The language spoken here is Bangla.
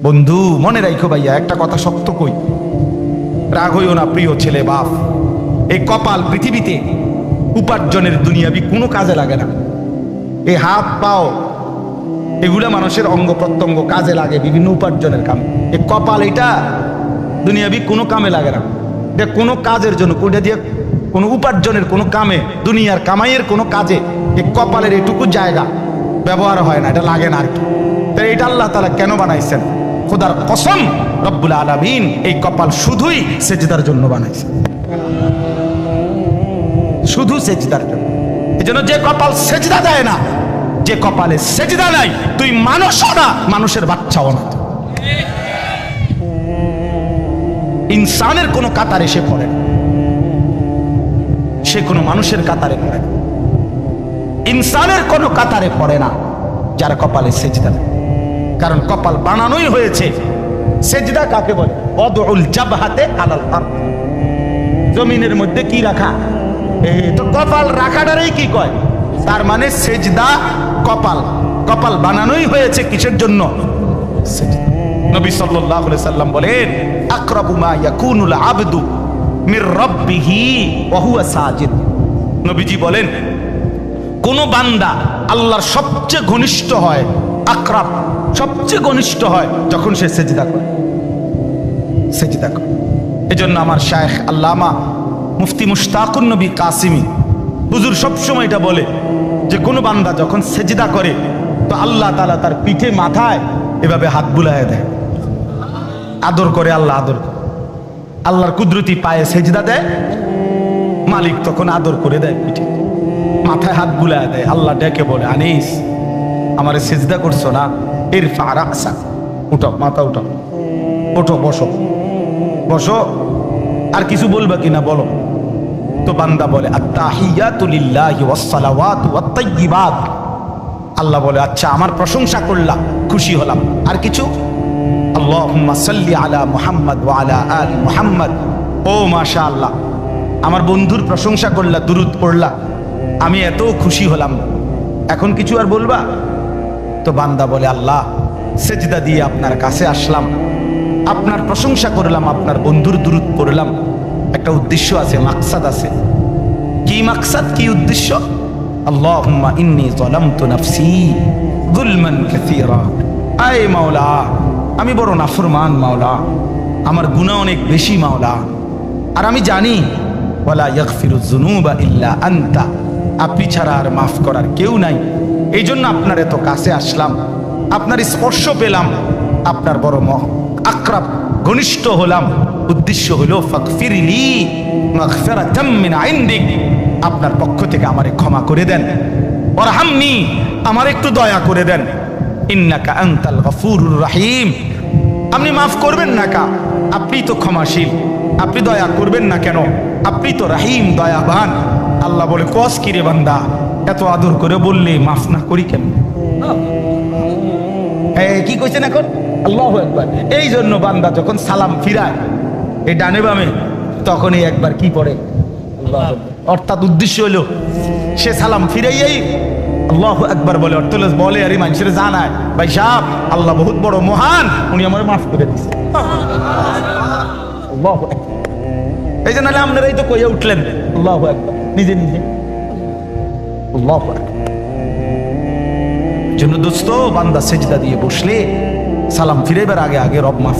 বন্ধু, মনে রাখো ভাইয়া, একটা কথা শক্ত কই। রাগ হইও না, প্রিয় ছেলে, বাপ। এই কপাল পৃথিবীতে উপার্জনের দুনিয়াবি কোনো কাজে লাগে না। এই হাত, পাও, এগুলা মানুষের অঙ্গ প্রত্যঙ্গ কাজে লাগে, বিভিন্ন উপার্জনের কামে। এই কপাল এটা দুনিয়াবি কোনো কামে লাগে না। এটা কোনো কাজের জন্য, কোনটা দিয়ে কোনো উপার্জনের কোনো কামে, দুনিয়ার কামাইয়ের কোনো কাজে, এই কপালের এটুকু জায়গা ব্যবহার হয় না, এটা লাগে না আর কি। তাই এটা আল্লাহ তালা কেন বানাইছেন? খোদার কসম রব্বুল আলমিন, এই কপাল শুধুই সেজদার জন্য বানাইছে শুধু সেজদার জন্য এই জন্য যে কপাল সেজদা দেয় না, যে কপালে সেজদা নাই তুই মানুষও না, মানুষের বাচ্চাও না ইনসানের কোনো কাতারে সে পড়ে না। সে কোনো মানুষের কাতারে পড়ে না। ইনসানের কোনো কাতারে পড়ে না, যার কপালে সেজদা নেই কারণ কপাল বানানোই হয়েছে। সেজদা কাকে বলে? অদউল জাবহাতে আলাল আরদ। জমিনের মধ্যে কি রাখা? তো কপাল রাখাটারই কি কয়? তার মানে সেজদা কপাল। কপাল বানানোই হয়েছে কিসের জন্য। নবী সাল্লাল্লাহু আলাইহি সাল্লাম বলেন, আকরাবু মা ইয়াকুনুল আবদু মির রাব্বিহি ওয়া হুয়া সাজিদ। নবীজি বলেন, কোন বান্দা আল্লাহর সবচেয়ে ঘনিষ্ঠ হয় আকরাব সবচেয়ে ঘনিষ্ঠ হয় যখন সে সেজিদা করে। সেজিদা করে। এজন্য আমার শায়েখ আল্লামা মুফতি মুশতাকুন নবী কাসিমি হুজুর সবসময় এটা বলে যে, কোনো বান্দা যখন সেজদা করে, তো আল্লাহ তালা তার পিঠে মাথায় এভাবে হাত বুলায় দেয়। আদর করে আল্লাহ আদর করে। আল্লাহর কুদরতি পায়ে সেজদা দেয়, মালিক তখন আদর করে দেয় পিঠে। মাথায় হাত বুলায় দেয়, আল্লাহ ডেকে বলে, আনিস আমারে সেজদা করছ না? এর ফারাকসা উঠাও, মাথা উঠাও। ওঠো, বসো। বসো। আর কিছু বলবা কিনা বলো। তো বান্দা বলে আল্লাহ বলে আচ্ছা আমার প্রশংসা করলাম, খুশি হলাম। আর কিছু? আল্লাহুম্মা সাল্লি আলা মুহাম্মদ। ও মাশাআল্লাহ, আমার বন্ধুর প্রশংসা করলা, দুরুদ পড়লা। আমি এত খুশি হলাম। এখন কিছু আর বলবা? তো বান্দা বলে, আল্লাহ, সেজদা দিয়ে আপনার কাছে আসলাম। আপনার প্রশংসা করলাম, আপনার বন্ধুর দূরত করলাম একটা উদ্দেশ্য আছে, মাকসাদ আছে। কি মাকসাদ, কি উদ্দেশ্য? আল্লাহুম্মা ইন্নী যালামতু নাফসি যুলমান কাসীরা। আয় মাওলা, আমি বড় নাফরমান মাওলা। আমার গুনাহ অনেক বেশি মাওলা। আর আমি জানি, ওয়ালা ইয়াগফিরু যুনুবা ইল্লা আনতা। আপনি ছাড়া আর মাফ করার কেউ নাই। এই জন্য আপনার এত কাছে আসলাম, আপনার স্পর্শ পেলাম, আপনার বড় মহ আক্রাব, ঘনিষ্ঠ হলাম। উদ্দেশ্য হলো ফাকফিরলি মাগফিরাতাম মিন ইনদিক আপনার পক্ষ থেকে আমারে ক্ষমা করে দেন। ওরহামনি আমার একটু দয়া করে দেন। ইন্নাকা আনতাল গফুরুর রহিম। আপনি মাফ করবেন না কা, আপনি তো ক্ষমাশীল। আপনি দয়া করবেন না কেন? আপনি তো রাহিম, দয়াবান। আল্লাহ বলে, কস কিরে বান্দা? এত আদর করে বললে মাফ না করি কেন এই কি কইছেন এখন? আল্লাহ একবার এই জন্য বান্দা যখন সালাম ফিরায় এই ডানে বামে তখনই একবার কি পড়ে? অর্থাৎ উদ্দেশ্য হলো সে সালাম ফিরাইয়াই আল্লাহ একবার বলে। অর্থ হলো বলে আরে মানুষের জানায় ভাই সাহ আল্লাহ বহুত বড় মহান উনি আমার মাফ করে দিচ্ছে। এই জন্য আপনারাই তো কইয়া উঠলেন। আল্লাহ একবার নিজে নিজে। জন্য দোস্ত বান্দা সেজদা দিয়ে বসলে সালাম ফিরেবার আগে আগে রব মাফ।